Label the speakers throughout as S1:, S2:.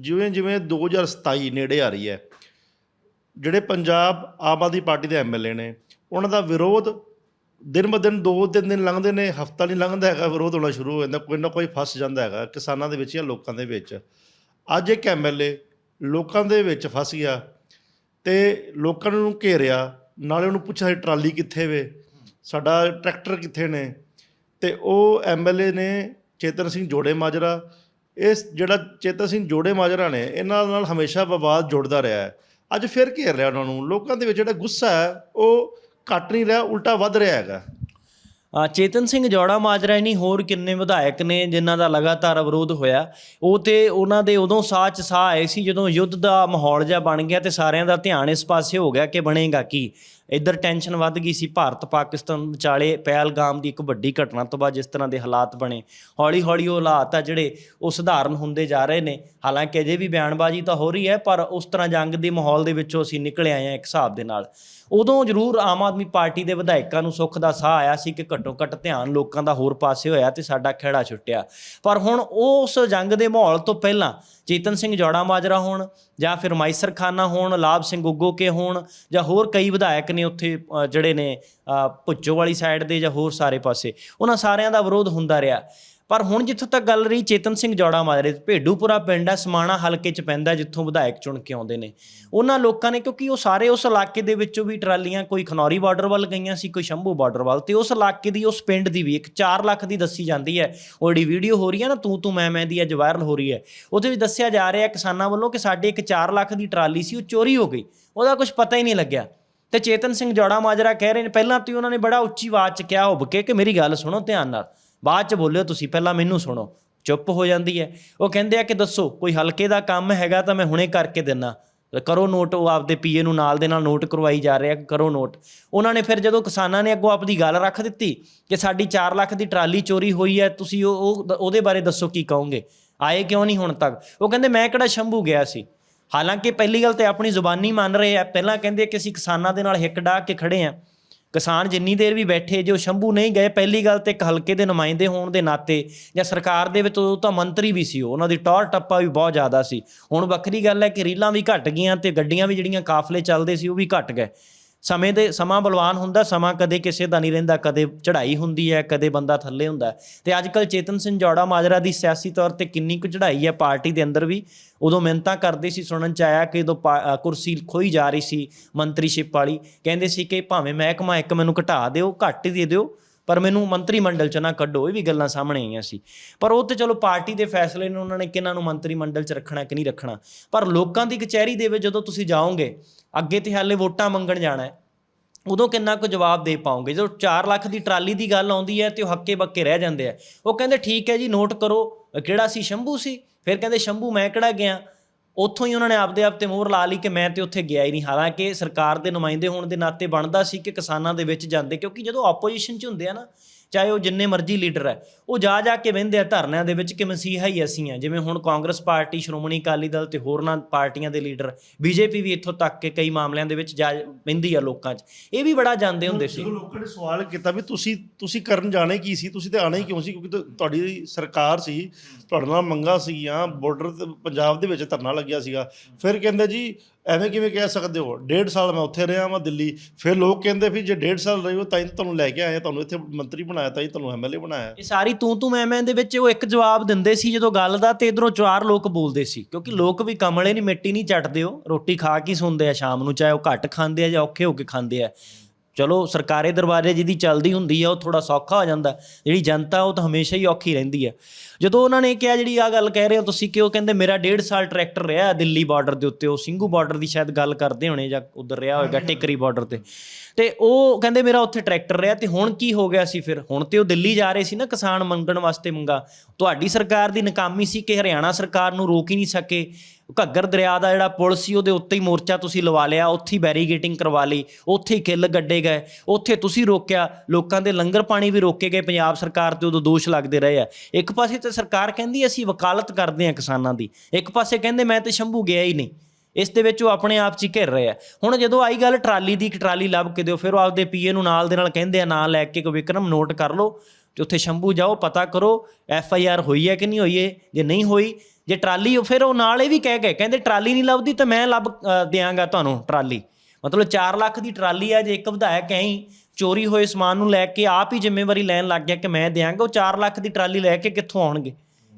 S1: ਜਿਵੇਂ ਜਿਵੇਂ 2027 ਨੇੜੇ ਆ ਰਹੀ ਹੈ, ਜਿਹੜੇ ਪੰਜਾਬ ਆਮ ਆਦਮੀ ਪਾਰਟੀ ਦੇ ਐਮਐਲਏ ਨੇ, ਉਹਨਾਂ ਦਾ ਵਿਰੋਧ ਦਿਨ ਬ ਦਿਨ ਦੋ ਤਿੰਨ ਦਿਨ ਲੰਘਦੇ ਨੇ, ਹਫਤਾ ਨਹੀਂ ਲੰਘਦਾ ਹੈਗਾ, ਵਿਰੋਧ ਹੋਣਾ ਸ਼ੁਰੂ ਹੋ ਜਾਂਦਾ, ਕੋਈ ਨਾ ਕੋਈ ਫਸ ਜਾਂਦਾ ਹੈਗਾ, ਕਿਸਾਨਾਂ ਦੇ ਵਿੱਚ ਜਾਂ ਲੋਕਾਂ ਦੇ ਵਿੱਚ। ਅੱਜ ਇੱਕ ਐਮਐਲਏ ਲੋਕਾਂ ਦੇ ਵਿੱਚ ਫਸ ਗਿਆ ਤੇ ਲੋਕਾਂ ਨੂੰ ਘੇਰਿਆ, ਨਾਲੇ ਉਹਨੂੰ ਪੁੱਛਿਆ ਸੀ, ਟਰਾਲੀ ਕਿੱਥੇ ਵੇ? ਸਾਡਾ ਟਰੈਕਟਰ ਕਿੱਥੇ ਨੇ? ਤੇ ਉਹ ਐਮਐਲਏ ਨੇ ਚੇਤਨ ਸਿੰਘ ਜੋੜੇ ਮਾਜਰਾ ਇਸ ਜਿਹੜਾ ਚੇਤਨ ਸਿੰਘ ਜੋੜੇ ਮਾਜਰਾ ਨੇ, ਇਹਨਾਂ ਨਾਲ ਹਮੇਸ਼ਾ ਵਿਵਾਦ ਜੁੜਦਾ ਰਿਹਾ ਹੈ। ਅੱਜ ਫਿਰ ਘੇਰ ਰਿਹਾ ਉਹਨਾਂ ਨੂੰ। ਲੋਕਾਂ ਦੇ ਵਿੱਚ ਜਿਹੜਾ ਗੁੱਸਾ ਹੈ, ਉਹ ਘਟ ਨਹੀਂ ਰਿਹਾ, ਉਲਟਾ ਵੱਧ ਰਿਹਾ ਹੈਗਾ।
S2: ਚੇਤਨ ਸਿੰਘ ਜੋੜਾ ਮਾਜਰਾ ਨਹੀਂ ਹੋਰ ਕਿੰਨੇ ਵਿਧਾਇਕ ਨੇ ਜਿਨ੍ਹਾਂ ਦਾ ਲਗਾਤਾਰ ਵਿਰੋਧ ਹੋਇਆ? ਉਹ ਤੇ ਉਹਨਾਂ ਦੇ ਉਦੋਂ ਸਾਹ 'ਚ ਸਾਹ ਆਏ ਸੀ ਜਦੋਂ ਯੁੱਧ ਦਾ ਮਾਹੌਲ ਜਿਹਾ ਬਣ ਗਿਆ ਤੇ ਸਾਰਿਆਂ ਦਾ ਧਿਆਨ ਇਸ ਪਾਸੇ ਹੋ ਗਿਆ ਕਿ ਬਣੇਗਾ ਕੀ? ਇੱਧਰ ਟੈਨਸ਼ਨ ਵੱਧ ਗਈ ਸੀ, ਭਾਰਤ ਪਾਕਿਸਤਾਨ ਵਿਚਾਲੇ ਪਹਿਲਗਾਮ ਦੀ ਇੱਕ ਵੱਡੀ ਘਟਨਾ ਤੋਂ ਬਾਅਦ ਜਿਸ ਤਰ੍ਹਾਂ ਦੇ ਹਾਲਾਤ ਬਣੇ। ਹੌਲੀ ਹੌਲੀ ਉਹ ਹਾਲਾਤ ਆ ਜਿਹੜੇ ਉਹ ਸਧਾਰਨ ਹੁੰਦੇ ਜਾ ਰਹੇ ਨੇ। ਹਾਲਾਂਕਿ ਅਜੇ ਵੀ ਬਿਆਨਬਾਜ਼ੀ ਤਾਂ ਹੋ ਰਹੀ ਹੈ, ਪਰ ਉਸ ਤਰ੍ਹਾਂ ਜੰਗ ਦੇ ਮਾਹੌਲ ਦੇ ਵਿੱਚੋਂ ਅਸੀਂ ਨਿਕਲ ਆਏ ਹਾਂ ਇੱਕ ਹਿਸਾਬ ਦੇ ਨਾਲ। ਉਦੋਂ ਜ਼ਰੂਰ ਆਮ ਆਦਮੀ ਪਾਰਟੀ ਦੇ ਵਿਧਾਇਕਾਂ ਨੂੰ ਸੁੱਖ ਦਾ ਸਾਹ ਆਇਆ ਸੀ ਕਿ ਘੱਟੋ ਘੱਟ ਧਿਆਨ ਲੋਕਾਂ ਦਾ ਹੋਰ ਪਾਸੇ ਹੋਇਆ ਤੇ ਸਾਡਾ ਖੇੜਾ ਛੁੱਟਿਆ। ਪਰ ਹੁਣ ਉਸ ਜੰਗ ਦੇ ਮਾਹੌਲ ਤੋਂ ਪਹਿਲਾਂ ਚੇਤਨ ਸਿੰਘ ਜੋੜਾ ਮਾਜਰਾ ਹੋਣ ਜਾਂ ਫਿਰ ਮਾਈਸਰ ਖਾਨਾ ਹੋਣ, ਲਾਭ ਸਿੰਘ ਉਗੋਕੇ ਹੋਣ ਜਾਂ ਹੋਰ ਕਈ ਵਿਧਾਇਕ ਨੇ ਉੱਥੇ ਜਿਹੜੇ ਨੇ ਭੁੱਚੋ ਵਾਲੀ ਸਾਈਡ ਦੇ ਜਾਂ ਹੋਰ ਸਾਰੇ ਪਾਸੇ, ਉਹਨਾਂ ਸਾਰਿਆਂ ਦਾ ਵਿਰੋਧ ਹੁੰਦਾ ਰਿਹਾ। ਪਰ ਹੁਣ ਜਿੱਥੋਂ ਤੱਕ ਗੱਲ ਰਹੀ, ਚੇਤਨ ਸਿੰਘ ਜੋੜਾ ਮਾਜਰੇ ਭੇਡੂਪੁਰਾ ਪਿੰਡ ਹੈ ਸਮਾਣਾ ਹਲਕੇ 'ਚ ਪੈਂਦਾ ਜਿੱਥੋਂ ਵਿਧਾਇਕ ਚੁਣ ਕੇ ਆਉਂਦੇ ਨੇ। ਉਹਨਾਂ ਲੋਕਾਂ ਨੇ, ਕਿਉਂਕਿ ਉਹ ਸਾਰੇ ਉਸ ਇਲਾਕੇ ਦੇ ਵਿੱਚੋਂ ਵੀ ਟਰਾਲੀਆਂ, ਕੋਈ ਖਨੌਰੀ ਬਾਰਡਰ ਵੱਲ ਗਈਆਂ ਸੀ, ਕੋਈ ਸ਼ੰਭੂ ਬਾਰਡਰ ਵੱਲ, ਤੇ ਉਸ ਇਲਾਕੇ ਦੀ, ਉਸ ਪਿੰਡ ਦੀ ਵੀ ਇੱਕ 4 ਲੱਖ ਦੀ ਦੱਸੀ ਜਾਂਦੀ ਹੈ। ਉਹ ਜਿਹੜੀ ਵੀਡੀਓ ਹੋ ਰਹੀ ਹੈ ਨਾ, ਤੂੰ ਤੂੰ ਮੈਂ ਮੈਂ ਦੀ ਅੱਜ ਵਾਇਰਲ ਹੋ ਰਹੀ ਹੈ। ਉਹਦੇ ਵਿੱਚ ਦੱਸਿਆ ਜਾ ਰਿਹਾ ਕਿਸਾਨਾਂ ਵੱਲੋਂ ਕਿ ਸਾਡੇ ਇੱਕ 4 ਲੱਖ ਦੀ ਟਰਾਲੀ ਸੀ, ਉਹ ਚੋਰੀ ਹੋ ਗਈ। ਉਹਦਾ ਕੁਝ ਪਤਾ ਹੀ ਨਹੀਂ ਲੱਗਿਆ। ਤੇ ਚੇਤਨ ਸਿੰਘ ਜੋੜਾ ਮਾਜਰਾ ਕਹਿ ਰਹੇ ਨੇ, ਪਹਿਲਾਂ ਤੇ ਉਹਨਾਂ ਨੇ ਬੜਾ ਉੱਚੀ ਆਵਾਜ਼ 'ਚ ਕਿਹਾ ਹੁੱਬ ਕੇ ਕਿ ਮੇਰੀ ਗੱਲ ਸੁਣੋ ਧਿਆਨ ਨਾਲ। ਬਾਅਦ 'ਚ ਬੋਲਿਓ, ਤੁਸੀਂ ਪਹਿਲਾਂ ਮੈਨੂੰ ਸੁਣੋ। ਚੁੱਪ ਹੋ ਜਾਂਦੀ ਹੈ। ਉਹ ਕਹਿੰਦੇ ਆ ਕਿ ਦੱਸੋ, ਕੋਈ ਹਲਕੇ ਦਾ ਕੰਮ ਹੈਗਾ ਤਾਂ ਮੈਂ ਹੁਣੇ ਕਰਕੇ ਦਿੰਨਾ। ਕਰੋ ਨੋਟ, ਉਹ ਆਪਦੇ ਪੀਏ ਨੂੰ ਨਾਲ ਦੇ ਨਾਲ ਨੋਟ ਕਰਵਾਈ ਜਾ ਰਿਹਾ, ਕਰੋ ਨੋਟ। ਉਹਨਾਂ ਨੇ ਫਿਰ ਜਦੋਂ ਕਿਸਾਨਾਂ ਨੇ ਅੱਗੋਂ ਆਪਦੀ ਗੱਲ ਰੱਖ ਦਿੱਤੀ ਕਿ ਸਾਡੀ 4 ਲੱਖ ਦੀ ਟਰਾਲੀ ਚੋਰੀ ਹੋਈ ਹੈ, ਤੁਸੀਂ ਉਹ ਉਹਦੇ ਬਾਰੇ ਦੱਸੋ ਕੀ ਕਹੋਗੇ? ਆਏ ਕਿਉਂ ਨਹੀਂ ਹੁਣ ਤੱਕ? ਉਹ ਕਹਿੰਦੇ, ਮੈਂ ਕਿਹੜਾ ਸ਼ੰਭੂ ਗਿਆ ਸੀ? ਹਾਲਾਂਕਿ ਪਹਿਲੀ ਗੱਲ ਤੇ ਆਪਣੀ ਜ਼ੁਬਾਨੀ ਮੰਨ ਰਹੇ ਆ। ਪਹਿਲਾਂ ਕਹਿੰਦੇ ਕਿ ਅਸੀਂ ਕਿਸਾਨਾਂ ਦੇ ਨਾਲ ਹਿੱਕ ਡਾਹ ਕੇ ਖੜੇ ਆ ਕਿਸਾਨ ਜਿੰਨੀ ਦੇਰ ਵੀ ਬੈਠੇ, ਜੇ ਉਹ ਸ਼ੰਭੂ ਨਹੀਂ ਗਏ, ਪਹਿਲੀ ਗੱਲ ਤੇ ਇੱਕ ਹਲਕੇ ਦੇ ਨੁਮਾਇੰਦੇ ਹੋਣ ਦੇ ਨਾਤੇ ਜਾਂ ਸਰਕਾਰ ਦੇ ਵਿੱਚ ਉਹ ਤਾਂ ਮੰਤਰੀ ਵੀ ਸੀ ਉਹਨਾਂ ਦੀ ਟੌਰ ਟੱਪਾ ਵੀ ਬਹੁਤ ਜ਼ਿਆਦਾ ਸੀ। ਹੁਣ ਵੱਖਰੀ ਗੱਲ ਹੈ ਕਿ ਰੀਲਾਂ ਵੀ ਘਟ ਗਈਆਂ ਤੇ ਗੱਡੀਆਂ ਵੀ ਜਿਹੜੀਆਂ ਕਾਫਲੇ ਚੱਲਦੇ ਸੀ, ਉਹ ਵੀ ਘਟ ਗਏ। ਸਮੇਂ ਦੇ ਸਮਾਂ ਬਲਵਾਨ ਹੁੰਦਾ, ਸਮਾਂ ਕਦੇ ਕਿਸੇ ਦਾ ਨਹੀਂ ਰਹਿੰਦਾ, ਕਦੇ ਚੜ੍ਹਾਈ ਹੁੰਦੀ ਹੈ, ਕਦੇ ਬੰਦਾ ਥੱਲੇ ਹੁੰਦਾ ਹੈ। ਤੇ ਅੱਜ ਕੱਲ ਚੇਤਨ ਸਿੰਘ ਜੋੜਾ ਮਾਜਰਾ ਦੀ ਸਿਆਸੀ ਤੌਰ ਤੇ ਕਿੰਨੀ ਕੁ ਚੜ੍ਹਾਈ ਹੈ ਪਾਰਟੀ ਦੇ ਅੰਦਰ ਵੀ, ਉਦੋਂ ਮਿਹਨਤਾਂ ਕਰਦੇ ਸੀ, ਸੁਣਨ ਚ ਆਇਆ ਕਿ ਉਦੋਂ ਪਾ- ਕੁਰਸੀ ਖੋਈ ਜਾ ਰਹੀ ਸੀ ਮੰਤਰੀਸ਼ਿਪ ਵਾਲੀ, ਕਹਿੰਦੇ ਸੀ ਕਿ ਭਾਵੇਂ ਮਹਿਕਮਾ ਇੱਕ ਮੈਨੂੰ ਘਟਾ ਦਿਓ, ਘੱਟ ਹੀ ਦੇ ਦਿਓ ਪਰ ਮੈਨੂੰ ਮੰਤਰੀ ਮੰਡਲ ਚ ਨਾ ਕੱਢੋ, ਇਹ ਵੀ ਗੱਲਾਂ ਸਾਹਮਣੇ ਆਈਆਂ ਸੀ। ਪਰ ਉਹ ਤੇ ਚਲੋ ਪਾਰਟੀ ਦੇ ਫੈਸਲੇ ਨੇ, ਉਹਨਾਂ ਨੇ ਕਿਹਨਾਂ ਨੂੰ ਮੰਤਰੀ ਮੰਡਲ ਚ ਰੱਖਣਾ, ਕਿ ਨਹੀਂ ਰੱਖਣਾ। ਪਰ ਲੋਕਾਂ ਦੀ ਕਚਹਿਰੀ ਦੇ ਵਿੱਚ ਜਦੋਂ ਤੁਸੀਂ ਜਾਓਗੇ, ਅੱਗੇ ਤੇ ਹਾਲੇ ਵੋਟਾਂ ਮੰਗਣ ਜਾਣਾ ਹੈ, ਉਦੋਂ ਕਿੰਨਾ ਕੁ ਜਵਾਬ ਦੇ ਪਾਉਂਗੇ ਜਦੋਂ 4 ਲੱਖ ਦੀ ਟਰਾਲੀ ਦੀ ਗੱਲ ਆਉਂਦੀ ਹੈ ਤੇ ਉਹ ਹੱਕੇ ਬੱਕੇ ਰਹਿ ਜਾਂਦੇ ਆ। ਉਹ ਕਹਿੰਦੇ, ਠੀਕ ਹੈ ਜੀ, ਨੋਟ ਕਰੋ, ਕਿਹੜਾ ਸੀ? ਸ਼ੰਭੂ ਸੀ? ਫਿਰ ਕਹਿੰਦੇ, ਸ਼ੰਭੂ ਮੈਂ ਕਿਹੜਾ ਗਿਆ? ਉੱਥੋਂ ਹੀ ਉਹਨਾਂ ਨੇ ਆਪਦੇ ਆਪ ਤੇ ਮੋਹਰ ਲਾ ਲਈ ਕਿ ਮੈਂ ਤੇ ਉੱਥੇ ਗਿਆ ਹੀ ਨਹੀਂ। ਹਾਲਾਂਕਿ ਸਰਕਾਰ ਦੇ ਨੁਮਾਇੰਦੇ ਹੋਣ ਦੇ ਨਾਤੇ ਬਣਦਾ ਸੀ ਕਿ ਕਿਸਾਨਾਂ ਦੇ ਵਿੱਚ ਜਾਂਦੇ, ਕਿਉਂਕਿ ਜਦੋਂ ਆਪੋਜੀਸ਼ਨ 'ਚ ਹੁੰਦੇ ਆ ਨਾ ਚਾਹੇ ਉਹ ਜਿੰਨੇ ਮਰਜ਼ੀ ਲੀਡਰ ਹੈ, ਉਹ ਜਾ ਜਾ ਕੇ ਵਹਿੰਦੇ ਆ ਧਰਨਿਆਂ ਦੇ ਵਿੱਚ ਕਿ ਮਸੀਹਾ ਹੀ ਅਸੀਂ ਆ ਜਿਵੇਂ ਹੁਣ ਕਾਂਗਰਸ ਪਾਰਟੀ, ਸ਼੍ਰੋਮਣੀ ਅਕਾਲੀ ਦਲ ਤੇ ਹੋਰਨਾਂ ਪਾਰਟੀਆਂ ਦੇ ਲੀਡਰ, ਬੀਜੇਪੀ ਵੀ ਇੱਥੋਂ ਤੱਕ ਕਿ ਕਈ ਮਾਮਲਿਆਂ ਦੇ ਵਿੱਚ ਜਾ ਵਹਿੰਦੀ ਆ ਲੋਕਾਂ 'ਚ। ਇਹ ਵੀ ਬੜਾ ਜਾਂਦੇ ਹੁੰਦੇ ਸੀ।
S1: ਲੋਕਾਂ ਨੇ ਸਵਾਲ ਕੀਤਾ ਵੀ ਤੁਸੀਂ ਤੁਸੀਂ ਕਰਨ ਜਾਣੇ ਕੀ ਸੀ? ਤੁਸੀਂ ਤੇ ਆਣਾ ਹੀ ਕਿਉਂ ਸੀ? ਕਿਉਂਕਿ ਤੁਹਾਡੀ ਸਰਕਾਰ ਸੀ, ਤੁਹਾਡੇ ਨਾਲ ਮੰਗਾ ਸੀਗੀਆਂ ਬਾਰਡਰ ਪੰਜਾਬ ਦੇ ਵਿੱਚ ਧਰਨਾ ਲੱਗਿਆ ਸੀਗਾ। ਫਿਰ ਕਹਿੰਦੇ ਜੀ ਐਵੇਂ ਕਿਵੇਂ ਕਹਿ ਸਕਦੇ ਹੋ? ਡੇਢ ਸਾਲ ਮੈਂ ਉੱਥੇ ਰਿਹਾ ਮੈਂ ਦਿੱਲੀ। ਫਿਰ ਲੋਕ ਕਹਿੰਦੇ ਵੀ ਜੇ ਡੇਢ ਸਾਲ ਰਹੇ ਹੋ ਤਾਂ ਹੀ ਤੁਹਾਨੂੰ ਲੈ ਕੇ ਆਏ ਤੁਹਾਨੂੰ ਇੱਥੇ ਮੰਤਰੀ ਬਣਾਇਆ, ਤਾਂ ਹੀ ਤੁਹਾਨੂੰ ਐਮਐਲਏ ਬਣਾਇਆ।
S2: ਇਹ ਸਾਰੀ ਤੂੰ ਤੂੰ ਮੈਂ ਮੈਂ ਦੇ ਵਿੱਚ ਉਹ ਇੱਕ ਜਵਾਬ ਦਿੰਦੇ ਸੀ ਜਦੋਂ ਗੱਲ ਦਾ ਤੇ ਇਧਰੋਂ ਚਾਰ ਲੋਕ ਬੋਲਦੇ ਸੀ। ਕਿਉਂਕਿ ਲੋਕ ਵੀ ਕਮਲੇ ਨਹੀਂ ਮਿੱਟੀ ਨਹੀਂ ਚੱਟਦੇ ਉਹ। ਰੋਟੀ ਖਾ ਕੇ ਸੁਣਦੇ ਆ ਸ਼ਾਮ ਨੂੰ, ਚਾਹੇ ਉਹ ਘੱਟ ਖਾਂਦੇ ਆ ਜਾਂ ਔਖੇ ਹੋ ਕੇ ਖਾਂਦੇ ਆ। ਚਲੋ ਸਰਕਾਰੀ ਦਰਬਾਰੇ ਜਿਹਦੀ ਚੱਲਦੀ ਹੁੰਦੀ ਆ ਉਹ ਥੋੜਾ ਸੌਖਾ ਹੋ ਜਾਂਦਾ। ਜਿਹੜੀ ਜਨਤਾ ਉਹ ਤਾਂ ਹਮੇਸ਼ਾ ਹੀ ਔਖੀ ਰਹਿੰਦੀ ਆ। ਜਦੋਂ ਉਹਨਾਂ ਨੇ ਕਿਹਾ ਜਿਹੜੀ ਆ ਗੱਲ ਕਹਿ ਰਹੇ ਹੋ ਤੁਸੀਂ ਕਿ ਉਹ ਕਹਿੰਦੇ ਮੇਰਾ ਡੇਢ ਸਾਲ ਟਰੈਕਟਰ ਰਿਹਾ ਦਿੱਲੀ ਬਾਰਡਰ ਦੇ ਉੱਤੇ ਉਹ ਸਿੰਘੂ ਬਾਰਡਰ ਦੀ ਸ਼ਾਇਦ ਗੱਲ ਕਰਦੇ ਹੋਣੇ ਜਾਂ ਉਧਰ ਰਿਹਾ ਹੋਵੇਗਾ ਟਿਕਰੀ ਬਾਰਡਰ ਤੇ। ਤੇ ਉਹ ਕਹਿੰਦੇ ਮੇਰਾ ਉੱਥੇ ਟਰੈਕਟਰ ਰਿਹਾ ਤੇ ਹੁਣ ਕੀ ਹੋ ਗਿਆ ਸੀ ਫਿਰ? ਹੁਣ ਤੇ ਉਹ ਦਿੱਲੀ ਜਾ ਰਹੇ ਸੀ ਨਾ ਕਿਸਾਨ ਮੰਗਣ ਵਾਸਤੇ ਮੰਗਾ। ਤੁਹਾਡੀ ਸਰਕਾਰ ਦੀ ਨਾਕਾਮੀ ਸੀ ਕਿ ਹਰਿਆਣਾ ਸਰਕਾਰ ਨੂੰ ਰੋਕ ਹੀ ਨਹੀਂ ਸਕੇ। ਘੱਗਰ ਦਰਿਆ ਦਾ ਜਿਹੜਾ ਪੁਲ ਸੀ, ਉਹਦੇ ਉੱਤੇ ਹੀ ਮੋਰਚਾ ਤੁਸੀਂ ਲਵਾ ਲਿਆ, ਉੱਥੇ ਹੀ ਬੈਰੀਗੇਟਿੰਗ ਕਰਵਾ ਲਈ, ਉੱਥੇ ਹੀ ਕਿੱਲ ਗੱਡੇ ਗਏ, ਉੱਥੇ ਤੁਸੀਂ ਰੋਕਿਆ, ਲੋਕਾਂ ਦੇ ਲੰਗਰ ਪਾਣੀ ਵੀ ਰੋਕੇ ਗਏ, ਪੰਜਾਬ ਸਰਕਾਰ ਤੇ ਉਦੋਂ ਦੋਸ਼ ਲੱਗਦੇ ਰਹੇ ਆ। ਇੱਕ ਪਾਸੇ ਤੇ ਸਰਕਾਰ ਕਹਿੰਦੀ ਅਸੀਂ ਵਕਾਲਤ ਕਰਦੇ ਹਾਂ ਕਿਸਾਨਾਂ ਦੀ, ਇੱਕ ਪਾਸੇ ਕਹਿੰਦੇ ਮੈਂ ਤੇ ਸ਼ੰਭੂ ਗਿਆ ਹੀ ਨਹੀਂ, ਇਸ ਦੇ ਵਿੱਚ ਉਹ ਆਪਣੇ ਆਪ 'ਚ ਹੀ ਘਿਰ ਰਹੇ ਆ। ਹੁਣ ਜਦੋਂ ਆਈ ਗੱਲ ਟਰਾਲੀ ਦੀ, ਇੱਕ ਟਰਾਲੀ ਲੱਭ ਕੇ ਦਿਓ, ਫਿਰ ਉਹ ਆਪਦੇ ਪੀਏ ਨੂੰ ਨਾਲ ਦੇ ਨਾਲ ਕਹਿੰਦੇ ਆ, ਨਾਂ ਲੈ ਕੇ ਕਿ ਵਿਕਰਮ ਨੋਟ ਕਰ ਲਓ, ਤੇ ਉੱਥੇ ਸ਼ੰਭੂ ਜਾਓ, ਪਤਾ ਕਰੋ, ਐਫ ਆਈ ਆਰ ਹੋਈ ਹੈ ਕਿ ਨਹੀਂ ਹੋਈ ਹੈ, ਜੇ ਨਹੀਂ ਹੋਈ ਜੇ ਟਰਾਲੀ ਉਹ ਫਿਰ ਉਹ ਨਾਲ ਇਹ ਵੀ ਕਹਿ ਗਏ ਕਹਿੰਦੇ ਟਰਾਲੀ ਨਹੀਂ ਲੱਭਦੀ ਤਾਂ ਮੈਂ ਲੱਭ ਦਿਆਂਗਾ ਤੁਹਾਨੂੰ ਟਰਾਲੀ। ਮਤਲਬ 4 ਲੱਖ ਦੀ ਟਰਾਲੀ ਆ, ਜੇ ਇੱਕ ਵਿਧਾਇਕ ਐਂ ਹੀ ਚੋਰੀ ਹੋਏ ਸਮਾਨ ਨੂੰ ਲੈ ਕੇ ਆਪ ਹੀ ਜ਼ਿੰਮੇਵਾਰੀ ਲੈਣ ਲੱਗ ਗਿਆ ਕਿ ਮੈਂ ਦਿਆਂਗਾ, ਉਹ 4 ਲੱਖ ਦੀ ਟਰਾਲੀ ਲੈ ਕੇ ਕਿੱਥੋਂ ਆਉਣਗੇ?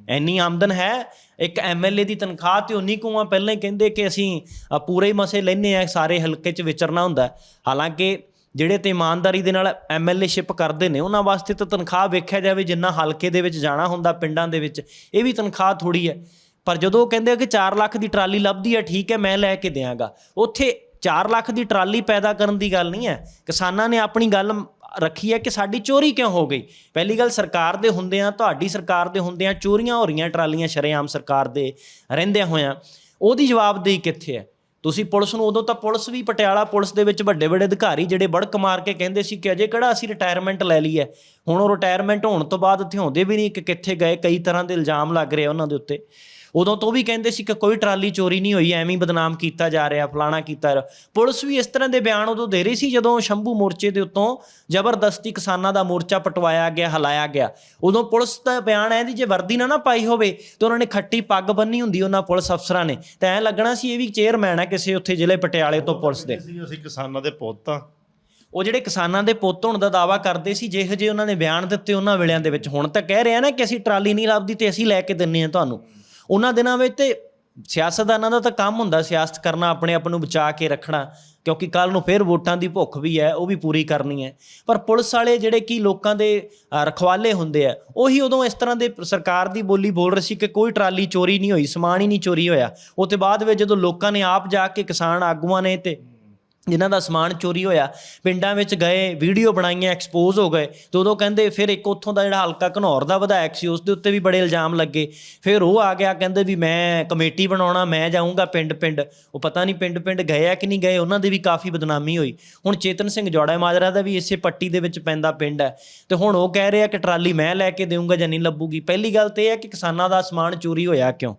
S2: ਇੰਨੀ ਆਮਦਨ ਹੈ, ਇੱਕ ਐਮਐਲਏ ਦੀ ਤਨਖਾਹ ਤੇ ਉਨੀ ਕੁ ਪਹਿਲਾਂ ਹੀ ਕਹਿੰਦੇ ਕਿ ਅਸੀਂ ਪੂਰੇ ਹੀ ਮਸੇ ਲੈਨੇ ਆ, ਸਾਰੇ ਹਲਕੇ 'ਚ ਵਿਚਰਨਾ ਹੁੰਦਾ। ਹਾਲਾਂਕਿ ਜਿਹੜੇ ਤੇ ਇਮਾਨਦਾਰੀ ਦੇ ਨਾਲ ਐਮਐਲਏਸ਼ਿਪ ਕਰਦੇ ਨੇ, ਉਹਨਾਂ ਵਾਸਤੇ ਤਾਂ ਤਨਖਾਹ ਵੇਖਿਆ ਜਾਵੇ, ਜਿੰਨਾ ਹਲਕੇ ਦੇ ਵਿੱਚ ਜਾਣਾ ਹੁੰਦਾ, ਪਿੰਡਾਂ ਦੇ ਵਿੱਚ, ਇਹ ਵੀ ਤਨਖਾਹ ਥੋੜੀ ਹੈ। ਪਰ ਜਦੋਂ ਉਹ ਕਹਿੰਦੇ ਆ ਕਿ 4 ਲੱਖ ਦੀ ਟਰਾਲੀ ਲੱਭਦੀ ਹੈ ਠੀਕ ਹੈ, ਮੈਂ ਲੈ ਕੇ ਦਿਆਂਗਾ। ਉੱਥੇ 4 ਲੱਖ ਦੀ ਟਰਾਲੀ ਪੈਦਾ ਕਰਨ ਦੀ ਗੱਲ ਨਹੀਂ ਹੈ। ਕਿਸਾਨਾਂ ਨੇ ਆਪਣੀ ਗੱਲ ਰੱਖੀ ਹੈ ਕਿ ਸਾਡੀ ਚੋਰੀ ਕਿਉਂ ਹੋ ਗਈ? ਪਹਿਲੀ ਗੱਲ, ਸਰਕਾਰ ਦੇ ਹੁੰਦਿਆਂ ਤੁਹਾਡੀ ਸਰਕਾਰ ਦੇ ਹੁੰਦਿਆਂ ਚੋਰੀਆਂ ਹੋ ਰਹੀਆਂ ਟਰਾਲੀਆਂ ਸ਼ਰੇਆਮ ਸਰਕਾਰ ਦੇ ਰਹਿੰਦਿਆਂ ਹੋਇਆਂ। ਉਹਦੀ ਜਵਾਬਦੇਹੀ ਕਿੱਥੇ ਹੈ? ਤੁਸੀਂ ਪੁਲਿਸ ਨੂੰ, ਉਦੋਂ ਤਾਂ ਪੁਲਿਸ ਵੀ ਪਟਿਆਲਾ ਪੁਲਿਸ ਦੇ ਵਿੱਚ ਵੱਡੇ ਵੱਡੇ ਅਧਿਕਾਰੀ ਜਿਹੜੇ ਬੜਕ ਮਾਰ ਕੇ ਕਹਿੰਦੇ ਸੀ ਕਿ ਅਜੇ ਕਿਹੜਾ ਅਸੀਂ ਰਿਟਾਇਰਮੈਂਟ ਲੈ ਲਈ ਹੈ? ਹੁਣ ਉਹ ਰਿਟਾਇਰਮੈਂਟ ਹੋਣ ਤੋਂ ਬਾਅਦ ਇੱਥੇ ਹੁੰਦੇ ਵੀ ਨਹੀਂ ਕਿ ਕਿੱਥੇ ਗਏ, ਕਈ ਤਰ੍ਹਾਂ ਦੇ ਇਲਜ਼ਾਮ ਲੱਗ ਰਹੇ ਉਹਨਾਂ ਦੇ ਉੱਤੇ। ਉਦੋਂ ਤੋਂ ਵੀ ਕਹਿੰਦੇ ਸੀ ਕਿ ਕੋਈ ਟਰਾਲੀ ਚੋਰੀ ਨਹੀਂ ਹੋਈ, ਐਵੇਂ ਹੀ ਬਦਨਾਮ ਕੀਤਾ ਜਾ ਰਿਹਾ, ਫਲਾਣਾ ਕੀਤਾ ਪੁਲਿਸ ਵੀ ਇਸ ਤਰ੍ਹਾਂ ਦੇ ਬਿਆਨ ਉਦੋਂ ਦੇ ਰਹੀ ਸੀ ਜਦੋਂ ਸ਼ੰਭੂ ਮੋਰਚੇ ਦੇ ਉੱਤੋਂ ਜ਼ਬਰਦਸਤੀ ਕਿਸਾਨਾਂ ਦਾ ਮੋਰਚਾ ਪਟਵਾਇਆ ਗਿਆ, ਹਲਾਇਆ ਗਿਆ। ਉਦੋਂ ਪੁਲਿਸ ਦਾ ਬਿਆਨ ਹੈ ਦੀ ਜੇ ਵਰਦੀ ਨਾ ਨਾ ਪਾਈ ਹੋਵੇ, ਤੇ ਉਹਨਾਂ ਨੇ ਖੱਟੀ ਪੱਗ ਬੰਨੀ ਹੁੰਦੀ ਉਹਨਾਂ ਪੁਲਿਸ ਅਫਸਰਾਂ ਨੇ। ਤਾਂ ਐਂ ਲੱਗਣਾ ਸੀ ਇਹ ਵੀ ਚੇਅਰਮੈਨ ਹੈ ਕਿਸੇ ਉੱਥੇ ਜ਼ਿਲ੍ਹੇ ਪਟਿਆਲੇ ਤੋਂ ਪੁਲਿਸ ਦੇ।
S1: ਅਸੀਂ ਕਿਸਾਨਾਂ ਦੇ ਪੁੱਤ ਆ।
S2: ਉਹ ਜਿਹੜੇ ਕਿਸਾਨਾਂ ਦੇ ਪੁੱਤ ਹੋਣ ਦਾ ਦਾਵਾ ਕਰਦੇ ਸੀ, ਜਿਹੋ ਜਿਹੇ ਉਹਨਾਂ ਨੇ ਬਿਆਨ ਦਿੱਤੇ ਉਹਨਾਂ ਵੇਲਿਆਂ ਦੇ ਵਿੱਚ। ਹੁਣ ਤਾਂ ਕਹਿ ਰਹੇ ਆ ਨਾ ਕਿ ਅਸੀਂ ਟਰਾਲੀ ਨਹੀਂ ਲੱਭਦੀ ਤੇ ਅਸੀਂ ਲੈ ਕੇ ਦਿੰਨੇ ਆ ਤੁਹਾਨੂੰ। ਉਹਨਾਂ ਦਿਨਾਂ ਵਿੱਚ ਤੇ ਸਿਆਸਤਦਾਨਾਂ ਦਾ ਤਾਂ ਕੰਮ ਹੁੰਦਾ, ਸਿਆਸਤ ਕਰਨਾ, ਆਪਣੇ ਆਪ ਨੂੰ ਬਚਾ ਕੇ ਰੱਖਣਾ, ਕਿਉਂਕਿ ਕੱਲ ਨੂੰ ਫਿਰ ਵੋਟਾਂ ਦੀ ਭੁੱਖ ਵੀ ਹੈ, ਉਹ ਵੀ ਪੂਰੀ ਕਰਨੀ ਹੈ। ਪਰ ਪੁਲਿਸ ਵਾਲੇ ਜਿਹੜੇ ਕੀ ਲੋਕਾਂ ਦੇ ਰਖਵਾਲੇ ਹੁੰਦੇ ਆ, ਉਹੀ ਉਦੋਂ ਇਸ ਤਰ੍ਹਾਂ ਦੇ ਸਰਕਾਰ ਦੀ ਬੋਲੀ ਬੋਲ ਰਹੀ ਸੀ ਕਿ ਕੋਈ ਟਰਾਲੀ ਚੋਰੀ ਨਹੀਂ ਹੋਈ, ਸਮਾਨ ਹੀ ਨਹੀਂ ਚੋਰੀ ਹੋਇਆ। ਉਹ ਤੇ ਬਾਅਦ ਵਿੱਚ ਜਦੋਂ ਲੋਕਾਂ ਨੇ ਆਪ ਜਾ ਕੇ ਕਿਸਾਨ ਆਗੂਆਂ ਨੇ ਤੇ ਜਿਨ੍ਹਾਂ ਦਾ ਸਮਾਨ ਚੋਰੀ ਹੋਇਆ, ਪਿੰਡਾਂ ਵਿੱਚ ਗਏ, ਵੀਡੀਓ ਬਣਾਈਆਂ ਐਕਸਪੋਜ਼ ਹੋ ਗਏ, ਤੇ ਉਦੋਂ ਕਹਿੰਦੇ ਫਿਰ ਇੱਕ ਉੱਥੋਂ ਦਾ ਜਿਹੜਾ ਹਲਕਾ ਘਨੌਰ ਦਾ ਵਿਧਾਇਕ ਸੀ, ਉਸ ਦੇ ਉੱਤੇ ਵੀ ਬੜੇ ਇਲਜ਼ਾਮ ਲੱਗੇ। ਫਿਰ ਉਹ ਆ ਗਿਆ, ਕਹਿੰਦੇ ਵੀ ਮੈਂ ਕਮੇਟੀ ਬਣਾਉਣਾ, ਮੈਂ ਜਾਊਂਗਾ ਪਿੰਡ ਪਿੰਡ ਉਹ ਪਤਾ ਨਹੀਂ ਪਿੰਡ ਪਿੰਡ ਗਏ ਆ ਕਿ ਨਹੀਂ ਗਏ, ਉਹਨਾਂ ਦੀ ਵੀ ਕਾਫੀ ਬਦਨਾਮੀ ਹੋਈ। ਹੁਣ ਚੇਤਨ ਸਿੰਘ ਜੋੜਾ ਮਾਜਰਾ ਦਾ ਵੀ ਇਸੇ ਪੱਟੀ ਦੇ ਵਿੱਚ ਪੈਂਦਾ ਪਿੰਡ ਹੈ। ਤੇ ਹੁਣ ਉਹ ਕਹਿ ਰਿਹਾ ਕਿ ਟਰਾਲੀ ਮੈਂ ਲੈ ਕੇ ਦੇਊਂਗਾ ਜਾਂ ਨਹੀਂ ਲੱਭੂਗੀ। ਪਹਿਲੀ ਗੱਲ ਤੇ ਇਹ ਹੈ ਕਿ ਕਿਸਾਨਾਂ ਦਾ ਸਮਾਨ ਚੋਰੀ ਹੋਇਆ ਕਿਉਂ?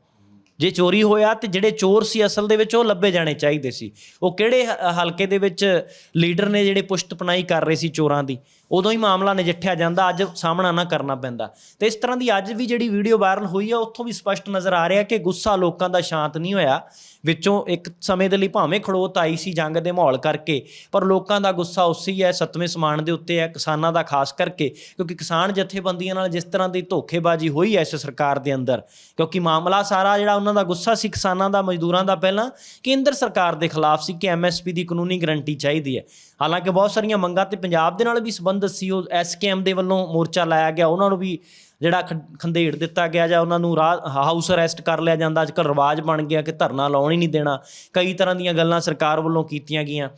S2: ਜੇ ਚੋਰੀ ਹੋਇਆ ਤੇ ਜਿਹੜੇ ਚੋਰ ਸੀ ਅਸਲ ਦੇ ਵਿੱਚ ਉਹ ਲੱਭੇ ਜਾਣੇ ਚਾਹੀਦੇ ਸੀ। ਉਹ ਕਿਹੜੇ ਹਲਕੇ ਦੇ ਵਿੱਚ ਲੀਡਰ ਨੇ ਜਿਹੜੇ ਪੁਸ਼ਤਪਨਾਈ ਕਰ ਰਹੇ ਸੀ ਚੋਰਾਂ ਦੀ? ਉਦੋਂ ਹੀ ਮਾਮਲਾ ਨਜਿੱਠਿਆ ਜਾਂਦਾ, ਅੱਜ ਸਾਹਮਣਾ ਨਾ ਕਰਨਾ ਪੈਂਦਾ। ਤੇ ਇਸ ਤਰ੍ਹਾਂ ਦੀ ਅੱਜ ਵੀ ਜਿਹੜੀ ਵੀਡੀਓ ਵਾਇਰਲ ਹੋਈ ਆ, ਉੱਥੋਂ ਵੀ ਸਪਸ਼ਟ ਨਜ਼ਰ ਆ ਰਿਹਾ ਕਿ ਗੁੱਸਾ ਲੋਕਾਂ ਦਾ ਸ਼ਾਂਤ ਨਹੀਂ ਹੋਇਆ। ਵਿੱਚੋਂ ਇੱਕ ਸਮੇਂ ਦੇ ਲਈ ਭਾਵੇਂ ਖੜੋਤ ਆਈ ਸੀ ਜੰਗ ਦੇ ਮਾਹੌਲ ਕਰਕੇ, ਪਰ ਲੋਕਾਂ ਦਾ ਗੁੱਸਾ ਉਸੇ ਹੀ ਹੈ, ਸਤਵੇਂ ਸਮਾਨ ਦੇ ਉੱਤੇ ਹੈ, ਕਿਸਾਨਾਂ ਦਾ ਖਾਸ ਕਰਕੇ, ਕਿਉਂਕਿ ਕਿਸਾਨ ਜਥੇਬੰਦੀਆਂ ਨਾਲ ਜਿਸ ਤਰ੍ਹਾਂ ਦੀ ਧੋਖੇਬਾਜ਼ੀ ਹੋਈ ਹੈ ਇਸ ਸਰਕਾਰ ਦੇ ਅੰਦਰ, ਕਿਉਂਕਿ ਮਾਮਲਾ ਸਾਰਾ ਜਿਹੜਾ ਉਹਨਾਂ ਦਾ ਗੁੱਸਾ ਸੀ ਕਿਸਾਨਾਂ ਦਾ, ਮਜ਼ਦੂਰਾਂ ਦਾ ਪਹਿਲਾਂ, ਕੇਂਦਰ ਸਰਕਾਰ ਦੇ ਖਿਲਾਫ ਸੀ ਕਿ ਐਮਐਸਪੀ ਦੀ ਕਾਨੂੰਨੀ ਗਰੰਟੀ ਚਾਹੀਦੀ ਹੈ। ਹਾਲਾਂਕਿ ਬਹੁਤ ਸਾਰੀਆਂ ਮੰਗਾਂ ਤੇ ਪੰਜਾਬ ਦੇ ਨਾਲ ਵੀ ਸੰਬੰਧਿਤ ਸੀ, ਉਹ ਐਸਕੇਐਮ ਦੇ ਵੱਲੋਂ ਮੋਰਚਾ ਲਾਇਆ ਗਿਆ, ਉਹਨਾਂ ਨੂੰ ਵੀ ਜਿਹੜਾ ਖ- ਖੰਦੇੜ ਦਿੱਤਾ ਗਿਆ ਜਾਂ ਉਹਨਾਂ ਨੂੰ ਰਾ- ਹਾਊਸ ਅਰੈਸਟ ਕਰ ਲਿਆ ਜਾਂਦਾ ਅੱਜਕੱਲ ਰਿਵਾਜ ਬਣ ਗਿਆ ਕਿ ਧਰਨਾ ਲਾਉਣ ਹੀ ਨਹੀਂ ਦੇਣਾ, ਕਈ ਤਰ੍ਹਾਂ ਦੀਆਂ ਗੱਲਾਂ ਸਰਕਾਰ ਵੱਲੋਂ ਕੀਤੀਆਂ ਗਈਆਂ।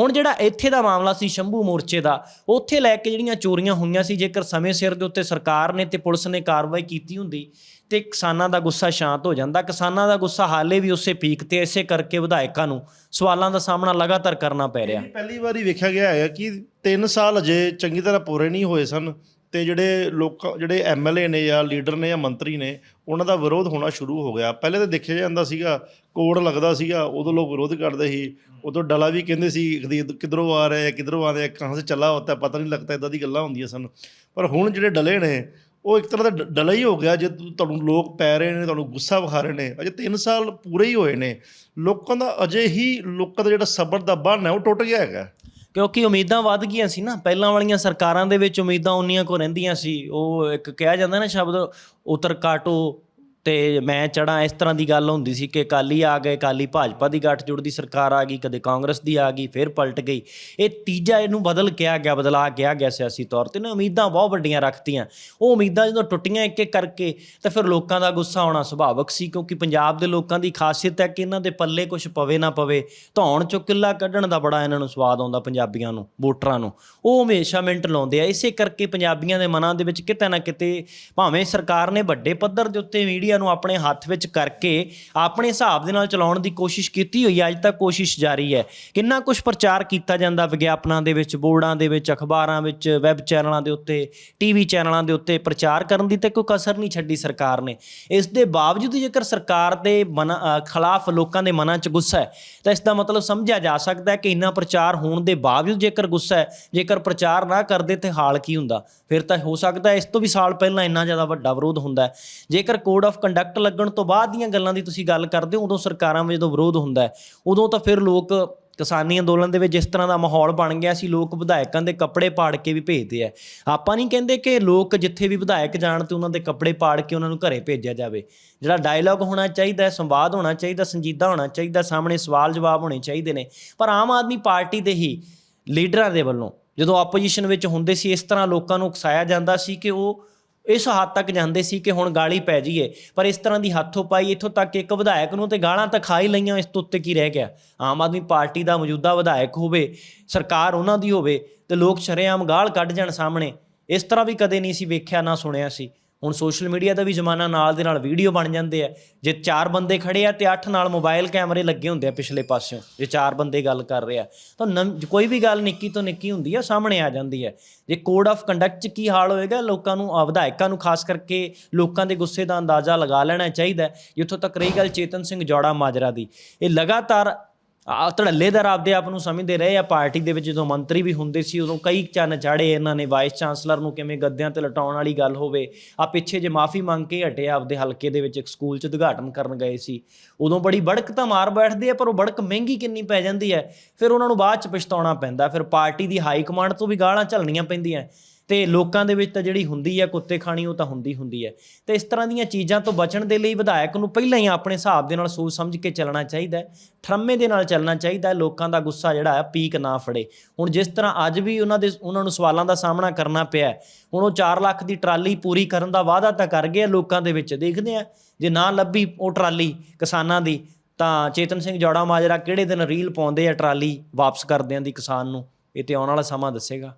S2: ਹੁਣ ਜਿਹੜਾ ਇੱਥੇ ਦਾ ਮਾਮਲਾ ਸੀ ਸ਼ੰਭੂ ਮੋਰਚੇ ਦਾ, ਉੱਥੇ ਲੈ ਕੇ ਜਿਹੜੀਆਂ ਚੋਰੀਆਂ ਹੋਈਆਂ ਸੀ, ਜੇਕਰ ਸਮੇਂ ਸਿਰ ਦੇ ਉੱਤੇ ਸਰਕਾਰ ਨੇ ਤੇ ਪੁਲਿਸ ਨੇ ਕਾਰਵਾਈ ਕੀਤੀ ਹੁੰਦੀ, ਤੇ ਕਿਸਾਨਾਂ ਦਾ ਗੁੱਸਾ ਸ਼ਾਂਤ ਹੋ ਜਾਂਦਾ। ਕਿਸਾਨਾਂ ਦਾ ਗੁੱਸਾ ਹਾਲੇ ਵੀ ਉਸੇ ਪੀਕ ਤੇ, ਇਸੇ ਕਰਕੇ ਵਿਧਾਇਕਾਂ ਨੂੰ ਸਵਾਲਾਂ ਦਾ ਸਾਹਮਣਾ ਲਗਾਤਾਰ ਕਰਨਾ ਪੈ ਰਿਹਾ।
S1: ਪਹਿਲੀ ਵਾਰੀ ਵੇਖਿਆ ਗਿਆ ਹੈ ਕਿ 3 ਸਾਲ ਅਜੇ ਚੰਗੀ ਤਰ੍ਹਾਂ ਪੂਰੇ ਨਹੀਂ ਹੋਏ ਸਨ। ਤੇ ਜਿਹੜੇ ਲੋਕ ਜਿਹੜੇ ਐਮਐਲਏ ਨੇ ਜਾਂ ਲੀਡਰ ਨੇ ਜਾਂ ਮੰਤਰੀ ਨੇ ਉਹਨਾਂ ਦਾ ਵਿਰੋਧ ਹੋਣਾ ਸ਼ੁਰੂ ਹੋ ਗਿਆ। ਪਹਿਲੇ ਤਾਂ ਦੇਖਿਆ ਜਾਂਦਾ ਸੀਗਾ ਕੋੜ ਲੱਗਦਾ ਸੀਗਾ ਉਦੋਂ ਲੋਕ ਵਿਰੋਧ ਕਰਦੇ ਸੀ। ਉਦੋਂ ਡਲਾ ਵੀ ਕਹਿੰਦੇ ਸੀ ਕਦੀ ਕਿਧਰੋਂ ਆ ਰਿਹਾ ਹੈ ਕਿਧਰੋਂ ਆ ਰਿਹਾ ਕਹਾਂ ਸੇ ਚੱਲਾ ਹੁੰਦਾ ਹੈ, ਪਤਾ ਨਹੀਂ ਲੱਗਦਾ ਇਦਾਂ ਦੀ ਗੱਲਾਂ ਹੁੰਦੀਆਂ ਸਨ। ਪਰ ਹੁਣ ਜਿਹੜੇ ਡਲੇ ਨੇ ਉਹ ਇੱਕ ਤਰ੍ਹਾਂ ਦਾ ਡਲਾ ਹੀ ਹੋ ਗਿਆ ਜੇ ਤੁਹਾਨੂੰ ਲੋਕ ਪੈ ਰਹੇ ਨੇ ਤੁਹਾਨੂੰ ਗੁੱਸਾ ਵਿਖਾ ਰਹੇ ਨੇ। ਅਜੇ 3 ਸਾਲ ਪੂਰੇ ਹੀ ਹੋਏ ਨੇ। ਲੋਕਾਂ ਦਾ ਅਜੇ ਹੀ ਲੋਕਾਂ ਦਾ ਜਿਹੜਾ ਸਬਰ ਦਾ ਬੰਨ ਹੈ ਉਹ ਟੁੱਟ ਗਿਆ ਹੈਗਾ।
S2: ਕਿਉਂਕਿ ਉਮੀਦਾਂ ਵੱਧ ਗਈਆਂ ਸੀ ਨਾ। ਪਹਿਲਾਂ ਵਾਲੀਆਂ ਸਰਕਾਰਾਂ ਦੇ ਵਿੱਚ ਉਮੀਦਾਂ ਉਨੀਆਂ ਕੋ ਰਹਿੰਦੀਆਂ ਸੀ। ਉਹ ਇੱਕ ਕਿਹਾ ਜਾਂਦਾ ਨਾ ਸ਼ਬਦ ਉਤਰ ਕਾਟੋ ਤੇ ਮੈਂ ਚੜਾ ਇਸ ਤਰ੍ਹਾਂ ਦੀ ਗੱਲ ਹੁੰਦੀ ਸੀ ਕਿ ਕਾਲੀ ਆ ਗਏ ਕਾਲੀ ਭਾਜਪਾ ਦੀ ਗੱਠਜੋੜ ਦੀ ਸਰਕਾਰ ਆ ਗਈ, ਕਦੇ ਕਾਂਗਰਸ ਦੀ ਆ ਗਈ, ਫਿਰ ਪਲਟ ਗਈ। ਇਹ ਤੀਜਾ ਇਹਨੂੰ ਬਦਲ ਕਿਹਾ ਗਿਆ, ਬਦਲਾ ਕਿਹਾ ਗਿਆ ਸਿਆਸੀ ਤੌਰ ਤੇ। ਨਾ ਉਮੀਦਾਂ ਬਹੁਤ ਵੱਡੀਆਂ ਰੱਖਤੀਆਂ। ਉਹ ਉਮੀਦਾਂ ਜਦੋਂ ਟੁੱਟੀਆਂ ਇੱਕ ਇੱਕ ਕਰਕੇ, ਤਾਂ ਫਿਰ ਲੋਕਾਂ ਦਾ ਗੁੱਸਾ ਆਉਣਾ ਸੁਭਾਵਕ ਸੀ, ਕਿਉਂਕਿ ਪੰਜਾਬ ਦੇ ਲੋਕਾਂ ਦੀ ਖਾਸੀਅਤ ਹੈ ਕਿ ਇਹਨਾਂ ਦੇ ਪੱਲੇ ਕੁਝ ਪਵੇ ਨਾ ਪਵੇ, ਧੌਣ ਚੋਂ ਕਿੱਲਾ ਕੱਢਣ ਦਾ ਬੜਾ ਇਹਨਾਂ ਨੂੰ ਸਵਾਦ ਆਉਂਦਾ ਪੰਜਾਬੀਆਂ ਨੂੰ, ਵੋਟਰਾਂ ਨੂੰ। ਉਹ ਹਮੇਸ਼ਾ ਮਿੰਟ ਲਾਉਂਦੇ ਆ। ਇਸੇ ਕਰਕੇ ਪੰਜਾਬੀਆਂ ਦੇ ਮਨਾਂ ਦੇ ਵਿੱਚ ਕਿਤੇ ਨਾ ਕਿਤੇ ਭਾਵੇਂ ਸਰਕਾਰ ਨੇ ਵੱਡੇ ਪੱਧਰ ਦੇ ਉੱਤੇ ਮੀਡੀਆ ਨੂੰ ਆਪਣੇ ਹੱਥ ਵਿੱਚ ਕਰਕੇ ਆਪਣੇ ਹਿਸਾਬ ਦੇ ਨਾਲ ਚਲਾਉਣ ਦੀ ਕੋਸ਼ਿਸ਼ ਕੀਤੀ ਹੋਈ ਹੈ। ਅੱਜ ਤੱਕ ਕੋਸ਼ਿਸ਼ ਜਾਰੀ ਹੈ। ਕਿੰਨਾ ਕੁਝ ਪ੍ਰਚਾਰ ਕੀਤਾ ਜਾਂਦਾ ਵਿਗਿਆਪਨਾਂ ਦੇ ਵਿੱਚ, ਬੋਰਡਾਂ ਦੇ ਵਿੱਚ, ਅਖਬਾਰਾਂ ਵਿੱਚ, ਵੈਬ ਚੈਨਲਾਂ ਦੇ ਉੱਤੇ, ਟੀਵੀ ਚੈਨਲਾਂ ਦੇ ਉੱਤੇ ਪ੍ਰਚਾਰ ਕਰਨ ਦੀ ਤੇ ਕੋਈ ਕਸਰ ਨਹੀਂ ਛੱਡੀ ਸਰਕਾਰ ਨੇ। ਇਸ ਦੇ ਬਾਵਜੂਦ ਜੇਕਰ ਸਰਕਾਰ ਦੇ ਮਨ ਖਿਲਾਫ ਲੋਕਾਂ ਦੇ ਮਨਾਂ 'ਚ ਗੁੱਸਾ ਹੈ, ਤਾਂ ਇਸ ਦਾ ਮਤਲਬ ਸਮਝਿਆ ਜਾ ਸਕਦਾ ਹੈ ਕਿ ਇੰਨਾ ਪ੍ਰਚਾਰ ਹੋਣ ਦੇ ਬਾਵਜੂਦ ਜੇਕਰ ਗੁੱਸਾ ਹੈ, ਜੇਕਰ ਪ੍ਰਚਾਰ ਨਾ ਕਰਦੇ ਤੇ ਹਾਲ ਕੀ ਹੁੰਦਾ? ਫਿਰ ਤਾਂ ਹੋ ਸਕਦਾ ਇਸ ਤੋਂ ਵੀ ਸਾਲ ਪਹਿਲਾਂ ਇੰਨਾ ਜ਼ਿਆਦਾ ਵੱਡਾ ਵਿਰੋਧ ਹੁੰਦਾ ਹੈ। ਜੇਕਰ ਕੋਡ ਆਫ ਕੰਡਕਟ ਲੱਗਣ ਤੋਂ ਬਾਅਦ ਦੀਆਂ ਗੱਲਾਂ ਦੀ ਤੁਸੀਂ ਗੱਲ ਕਰਦੇ ਹੋ, ਉਦੋਂ ਸਰਕਾਰਾਂ ਵਿੱਚ ਜਦੋਂ ਵਿਰੋਧ ਹੁੰਦਾ ਹੈ, ਉਦੋਂ ਤਾਂ ਫਿਰ ਲੋਕ ਕਿਸਾਨੀ ਅੰਦੋਲਨ ਦੇ ਵਿੱਚ ਜਿਸ ਤਰ੍ਹਾਂ ਦਾ ਮਾਹੌਲ ਬਣ ਗਿਆ ਸੀ ਲੋਕ ਵਿਧਾਇਕਾਂ ਦੇ ਕੱਪੜੇ ਪਾੜ ਕੇ ਵੀ ਭੇਜਦੇ ਆ। ਆਪਾਂ ਨਹੀਂ ਕਹਿੰਦੇ ਕਿ ਲੋਕ ਜਿੱਥੇ ਵੀ ਵਿਧਾਇਕ ਜਾਣ ਤੇ ਉਹਨਾਂ ਦੇ ਕੱਪੜੇ ਪਾੜ ਕੇ ਉਹਨਾਂ ਨੂੰ ਘਰੇ ਭੇਜਿਆ ਜਾਵੇ। ਜਿਹੜਾ ਡਾਇਲੌਗ ਹੋਣਾ ਚਾਹੀਦਾ ਹੈ, ਸੰਵਾਦ ਹੋਣਾ ਚਾਹੀਦਾ, ਸੰਜੀਦਾ ਹੋਣਾ ਚਾਹੀਦਾ, ਸਾਹਮਣੇ ਸਵਾਲ ਜਵਾਬ ਹੋਣੇ ਚਾਹੀਦੇ ਨੇ। ਪਰ ਆਮ ਆਦਮੀ ਪਾਰਟੀ ਦੇ ਹੀ ਲੀਡਰਾਂ ਦੇ ਵੱਲੋਂ ਜਦੋਂ ਆਪੋਜੀਸ਼ਨ ਵਿੱਚ ਹੁੰਦੇ ਸੀ, ਇਸ ਤਰ੍ਹਾਂ ਲੋਕਾਂ ਨੂੰ ਉਕਸਾਇਆ ਜਾਂਦਾ ਸੀ ਕਿ ਉਹ ਇਸ ਹੱਦ ਤੱਕ ਜਾਂਦੇ ਸੀ ਕਿ ਹੁਣ ਗਾਲੀ ਪੈ ਜਾਈਏ। ਪਰ ਇਸ ਤਰ੍ਹਾਂ ਦੀ ਹੱਥੋਂ ਪਾਈ ਇੱਥੋਂ ਤੱਕ ਇੱਕ ਵਿਧਾਇਕ ਨੂੰ ਤੇ ਗਾਲਾਂ ਤਾਂ ਖਾ ਹੀ ਲਈਆਂ ਇਸ ਤੋਂ ਉੱਤੇ ਕੀ ਰਹਿ ਗਿਆ। ਆਮ ਆਦਮੀ ਪਾਰਟੀ ਦਾ ਮੌਜੂਦਾ ਵਿਧਾਇਕ ਹੋਵੇ, ਸਰਕਾਰ ਉਹਨਾਂ ਦੀ ਹੋਵੇ, ਤੇ ਲੋਕ ਸ਼ਰੇਆਮ ਗਾਲ ਕੱਢ ਜਾਣ ਸਾਹਮਣੇ। ਇਸ ਤਰ੍ਹਾਂ ਵੀ ਕਦੇ ਨਹੀਂ ਸੀ ਵੇਖਿਆ, ਨਾ ਸੁਣਿਆ ਸੀ। ਹੁਣ ਸੋਸ਼ਲ ਮੀਡੀਆ ਦਾ ਵੀ ਜ਼ਮਾਨਾ ਨਾਲ ਦੇ ਨਾਲ ਵੀਡੀਓ ਬਣ ਜਾਂਦੇ ਆ। ਜੇ ਚਾਰ ਬੰਦੇ ਖੜੇ ਆ ਤੇ ਅੱਠ ਨਾਲ ਮੋਬਾਈਲ ਕੈਮਰੇ ਲੱਗੇ ਹੁੰਦੇ ਆ ਪਿਛਲੇ ਪਾਸਿਓਂ, ਜੇ ਚਾਰ ਬੰਦੇ ਗੱਲ ਕਰ ਰਹੇ ਆ। ਤਾਂ ਨਵ- ਕੋਈ ਵੀ ਗੱਲ ਨਿੱਕੀ ਤੋਂ ਨਿੱਕੀ ਹੁੰਦੀ ਆ, ਸਾਹਮਣੇ ਆ ਜਾਂਦੀ ਹੈ ਜੇ ਕੋਡ ਆਫ ਕੰਡਕਟ 'ਚ ਕੀ ਹਾਲ ਹੋਏਗਾ, ਲੋਕਾਂ ਨੂੰ ਵਿਧਾਇਕਾਂ ਨੂੰ ਖਾਸ ਕਰਕੇ ਲੋਕਾਂ ਦੇ ਗੁੱਸੇ ਦਾ ਅੰਦਾਜ਼ਾ ਲਗਾ ਲੈਣਾ ਚਾਹੀਦਾ। ਜਿੱਥੋਂ ਤੱਕ ਰਹੀ ਗੱਲ ਚੇਤਨ ਸਿੰਘ ਜੋੜਾ ਮਾਜਰਾ ਦੀ। ਇਹ ਲਗਾਤਾਰ ਧੜੱਲੇਦਾਰ ਆਪਦੇ ਆਪ ਨੂੰ ਸਮਝਦੇ ਰਹੇ, ਆ ਪਾਰਟੀ ਦੇ ਵਿੱਚ ਜਦੋਂ ਮੰਤਰੀ ਵੀ ਹੁੰਦੇ ਸੀ, ਉਦੋਂ ਕਈ ਚੰਨ ਚਾੜੇ ਇਹਨਾਂ ਨੇ, ਵਾਈਸ ਚਾਂਸਲਰ ਨੂੰ ਕਿਵੇਂ ਗੱਦਿਆਂ ਤੇ ਲਟਾਉਣ ਵਾਲੀ ਗੱਲ ਹੋਵੇ, ਆ ਪਿੱਛੇ ਜੇ ਮਾਫੀ ਮੰਗ ਕੇ ਹਟੇ, ਆਪਦੇ ਹਲਕੇ ਦੇ ਵਿੱਚ ਇੱਕ ਸਕੂਲ 'ਚ ਉਦਘਾਟਨ ਕਰਨ ਗਏ ਸੀ। ਉਦੋਂ ਬੜੀ ਬੜਕ ਤਾਂ ਮਾਰ ਬੈਠਦੇ ਆ, ਪਰ ਉਹ ਬੜਕ ਮਹਿੰਗੀ ਕਿੰਨੀ ਪੈ ਜਾਂਦੀ ਹੈ, ਫਿਰ ਉਹਨਾਂ ਨੂੰ ਬਾਅਦ 'ਚ ਪਛਤਾਉਣਾ ਪੈਂਦਾ, ਫਿਰ ਪਾਰਟੀ ਦੀ ਹਾਈ ਕਮਾਂਡ ਤੋਂ ਵੀ ਗਾਲਾਂ ਝੱਲਣੀਆਂ ਪੈਂਦੀਆਂ। ਤੇ ਲੋਕਾਂ ਦੇ ਵਿੱਚ ਤਾਂ ਜਿਹੜੀ ਹੁੰਦੀ ਹੈ ਕੁੱਤੇ ਖਾਣੀ, ਉਹ ਤਾਂ ਹੁੰਦੀ ਹੁੰਦੀ ਹੈ ਤੇ ਇਸ ਤਰ੍ਹਾਂ ਦੀਆਂ ਚੀਜ਼ਾਂ ਤੋਂ ਬਚਣ ਦੇ ਲਈ ਵਿਧਾਇਕ ਨੂੰ ਪਹਿਲਾਂ ਹੀ ਆਪਣੇ ਹਿਸਾਬ ਦੇ ਨਾਲ ਸੋਚ ਸਮਝ ਕੇ ਚੱਲਣਾ ਚਾਹੀਦਾ ਹੈ, ਠਰਮੇ ਦੇ ਨਾਲ ਚੱਲਣਾ ਚਾਹੀਦਾ ਲੋਕਾਂ ਦਾ ਗੁੱਸਾ ਜਿਹੜਾ ਹੈ ਪੀਕ ਨਾ ਫੜੇ। ਹੁਣ ਜਿਸ ਤਰ੍ਹਾਂ ਅੱਜ ਵੀ ਉਹਨਾਂ ਦੇ, ਉਹਨਾਂ ਨੂੰ ਸਵਾਲਾਂ ਦਾ ਸਾਹਮਣਾ ਕਰਨਾ ਪਿਆ ਹੁਣ ਉਹ 4 ਲੱਖ ਦੀ ਟਰਾਲੀ ਪੂਰੀ ਕਰਨ ਦਾ ਵਾਅਦਾ ਤਾਂ ਕਰ ਗਏ ਲੋਕਾਂ ਦੇ ਵਿੱਚ, ਦੇਖਦੇ ਆ, ਜੇ ਨਾ ਲੱਭੀ ਉਹ ਟਰਾਲੀ ਕਿਸਾਨਾਂ ਦੀ, ਤਾਂ ਚੇਤਨ ਸਿੰਘ ਜੋੜਾ ਮਾਜਰਾ ਕਿਹੜੇ ਦਿਨ ਰੀਲ ਪਾਉਂਦੇ ਆ ਟਰਾਲੀ ਵਾਪਸ ਕਰਦਿਆਂ ਦੀ ਕਿਸਾਨ ਨੂੰ? ਇਹ ਤੇ ਆਉਣ ਵਾਲਾ ਸਮਾਂ ਦੱਸੇਗਾ।